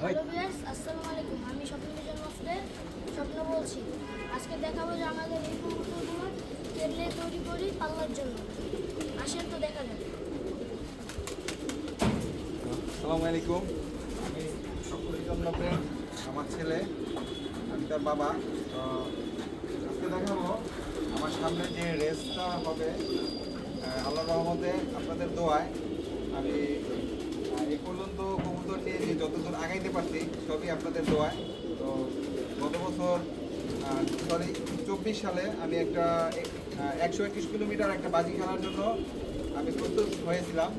আসসালামু আলাইকুম। আমি স্বপ্ন বলছি। আজকে দেখাবো যে আমাদের এই কবুতরগুলো কেটলে তৈরি করি পাল্লার জন্য। আসেন তো দেখা আসসালামু আলাইকুম। আমি আমার ছেলে আমি তার বাবা। তো আজকে দেখাবো আমার সামনে যে রেসটা হবে আল্লাহ আল্লাহর রহমতে আপনাদের দোয়ায় আমি আহ, এ পর্যন্ত কবুতর নিয়ে যে যতদূর আগাইতে পারছি, সবই আপনাদের দোয়ায়। তো গত বছর সরি চব্বিশ সালে আমি একটা একশো একুশ কিলোমিটার একটা বাজি খেলার জন্য আমি প্রস্তুত হয়েছিলাম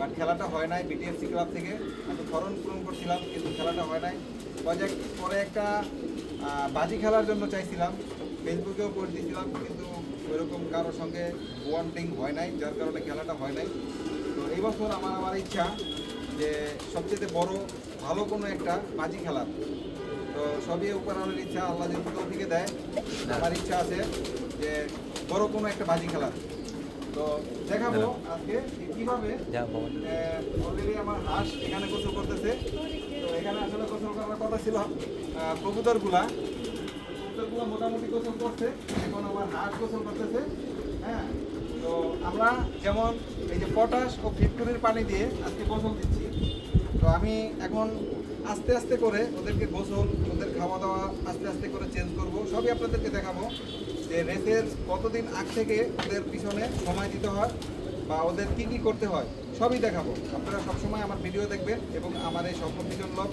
বাট খেলাটা হয় নাই বিটিএসসি ক্লাব থেকে। আমি ফরন পূরণ করছিলাম, কিন্তু খেলাটা হয় নাই। প্রজেক্ট পরে একটা বাজি খেলার জন্য চাইছিলাম। ফেসবুকেও করে দিয়েছিলাম কিন্তু ওইরকম কারোর সঙ্গে বন্ডিং হয় নাই, যার কারণে খেলাটা হয় নাই। তো এই বছর আমার আমার ইচ্ছা যে সবচেয়ে বড় ভালো কোনো একটা বাজি খেলার তো সবই উপরানোর ইচ্ছা আল্লাহ যদি তৌফিকে দেয় আমার ইচ্ছা আছে যে বড় কোনো একটা বাজি খেলার। তো দেখাবো আজকে কীভাবে অলরেডি আমার হাঁস এখানে গোসল করতেছে। তো এখানে আসলে গোসল করার কথা ছিল কবুতরগুলা। কবুতরগুলো মোটামুটি গোসল করছে এখন আমার হাঁস গোসল করতেছে হ্যাঁ? তো আমরা যেমন এই যে পটাশ ও ফিটকুরির পানি দিয়ে আজকে গোসল দিচ্ছি। তো আমি এখন আস্তে আস্তে করে ওদেরকে গোসল ওদের খাওয়া দাওয়া আস্তে আস্তে করে চেঞ্জ করব। সবই আপনাদেরকে দেখাবো যে রেসের কতদিন আগ থেকে ওদের পিছনে সময় দিতে হয় বা ওদের কী কী করতে হয় সবই দেখাবো। আপনারা সবসময় আমার ভিডিও দেখবেন এবং আমার এই স্বপ্ন বিজন লগ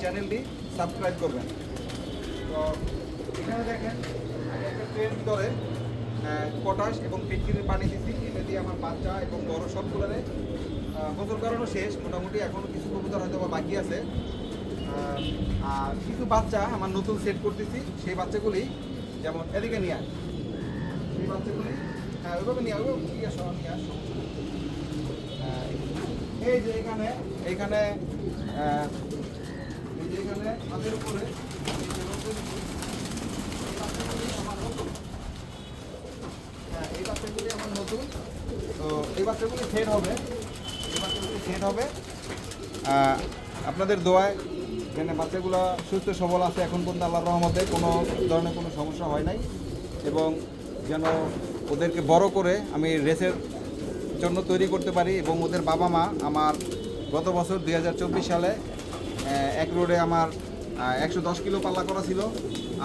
চ্যানেলটি সাবস্ক্রাইব করবেন। তো এখানে দেখেন একটা ট্রেন ভিতরে পটাশ এবং পিটকিরির পানি দিচ্ছি এটা দিয়ে আমার বাচ্চা এবং বড় আহ, গোসল করানো শেষ, মোটামুটি এখনও কিছু কবুতর হয়তো বা বাকি আছে আর কিছু বাচ্চা আমার নতুন সেট করতেছি, সেই বাচ্চাগুলি যেমন এদিকে নিয়ে আয়। সেই বাচ্চাগুলি হ্যাঁ ওইভাবে নিয়ে আসব নিয়ে আসো নিয়ে আসো এই যে এখানে, এইখানে এই যে এখানে হাতের উপরে, এই বাচ্চাগুলি আমার নতুন। তো এই বাচ্চাগুলি সেট হবে সেট হবে। আপনাদের দোয়ায় এখানে বাচ্চাগুলো সুস্থ সবল আছে, এখন পর্যন্ত আল্লাহর রহমতে কোনো ধরনের কোনো সমস্যা হয় নাই। এবং যেন ওদেরকে বড় করে আমি রেসের জন্য তৈরি করতে পারি এবং ওদের বাবা মা আমার গত বছর দু হাজার চব্বিশ সালে এক রোডে আমার একশো দশ কিলো পাল্লা করা ছিল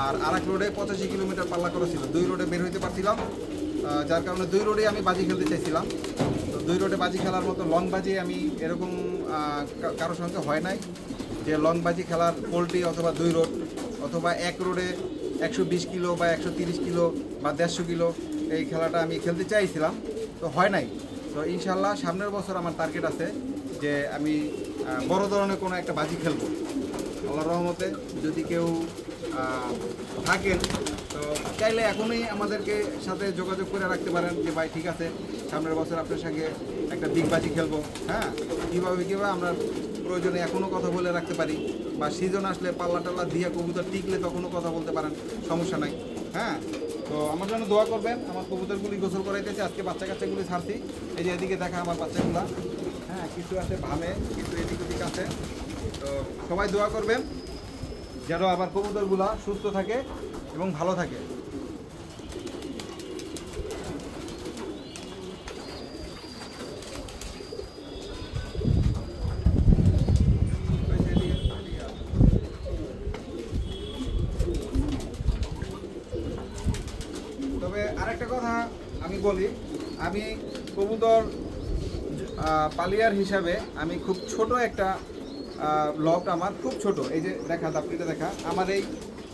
আর আর এক রোডে পঁচাশি কিলোমিটার পাল্লা করা ছিল। দুই রোডে বের হইতে পারছিলাম যার কারণে দুই রোডে আমি বাজি খেলতে চাইছিলাম। দুই রোডে বাজি খেলার মতো লং বাজি আমি এরকম কারোর সঙ্গে হয় নাই। যে লং বাজি খেলার পোলট্রি অথবা দুই রোড, অথবা এক রোডে একশো বিশ কিলো বা একশো তিরিশ কিলো বা দেড়শো কিলো এই খেলাটা আমি খেলতে চাইছিলাম, তো হয় নাই। তো ইনশাল্লাহ সামনের বছর আমার টার্গেট আছে যে আমি বড় ধরনের কোনো একটা বাজি খেলব। আল্লাহ রহমতে যদি কেউ থাকেন চাইলে এখনই আমাদেরকে সাথে যোগাযোগ করে রাখতে পারেন যে, ভাই, ঠিক আছে, সামনের বছর আপনার সঙ্গে একটা বিগ বাজি খেলব। হ্যাঁ কীভাবে কীভাবে আমরা প্রয়োজনে এখনও কথা বলে রাখতে পারি বা সিজন আসলে পাল্লা টাল্লা দিয়ে কবুতর টিকলে তখনও কথা বলতে পারেন, সমস্যা নাই। হ্যাঁ তো আমার জন্য দোয়া করবেন, আমার কবুতরগুলি গোসল করাইতেছে, আজকে বাচ্চা কাচ্চাগুলি ছাড়ছি। এই যে এদিকে দেখা আমার বাচ্চাগুলা। হ্যাঁ কিছু আছে ভামে কিছু এদিক ওদিক আছে। তো সবাই দোয়া করবেন, যেন আমার কবুতরগুলা সুস্থ থাকে এবং ভালো থাকে। আরেকটা কথা আমি বলি, আমি কবুতর পালিয়ার হিসাবে আমি খুব ছোট একটা লক আমার খুব ছোট। এই যে দেখা দাপড়িটা দেখা, আমার এই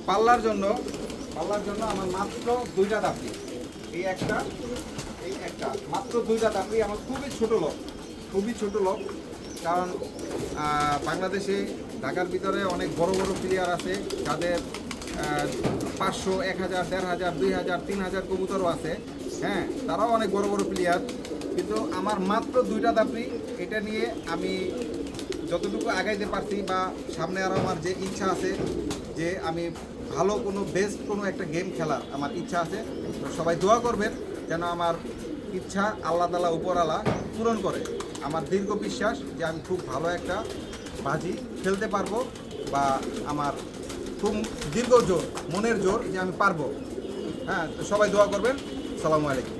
পাল্লার জন্য পাল্লার জন্য আমার মাত্র দুইটা দাপড়ি এই একটা এই একটা, মাত্র দুইটা দাপড়ি আমার খুবই ছোট লক খুবই ছোট লক কারণ বাংলাদেশে, ঢাকার ভিতরে অনেক বড় বড় প্লেয়ার আছে, যাদের পাঁচশো, এক হাজার, দেড় হাজার, দুই হাজার, তিন হাজার কবুতরও আছে। হ্যাঁ তারাও অনেক বড় বড় প্লেয়ার কিন্তু আমার মাত্র দুইটা দাপড়ি এটা নিয়ে আমি যতটুকু আগাইতে পারছি বা সামনে আরও আমার যে ইচ্ছা আছে যে আমি ভালো কোনো বেস্ট কোনো একটা গেম খেলার আমার ইচ্ছা আছে। সবাই দোয়া করবেন যেন আমার ইচ্ছা আল্লাহ তালা উপরালা পূরণ করে। আমার দীর্ঘ বিশ্বাস যে আমি খুব ভালো একটা বাজি খেলতে পারব বা আমার খুব দীর্ঘ জোর, মনের জোর যে আমি পারব। হ্যাঁ তো সবাই দোয়া করবেন। সালামু আলাইকুম।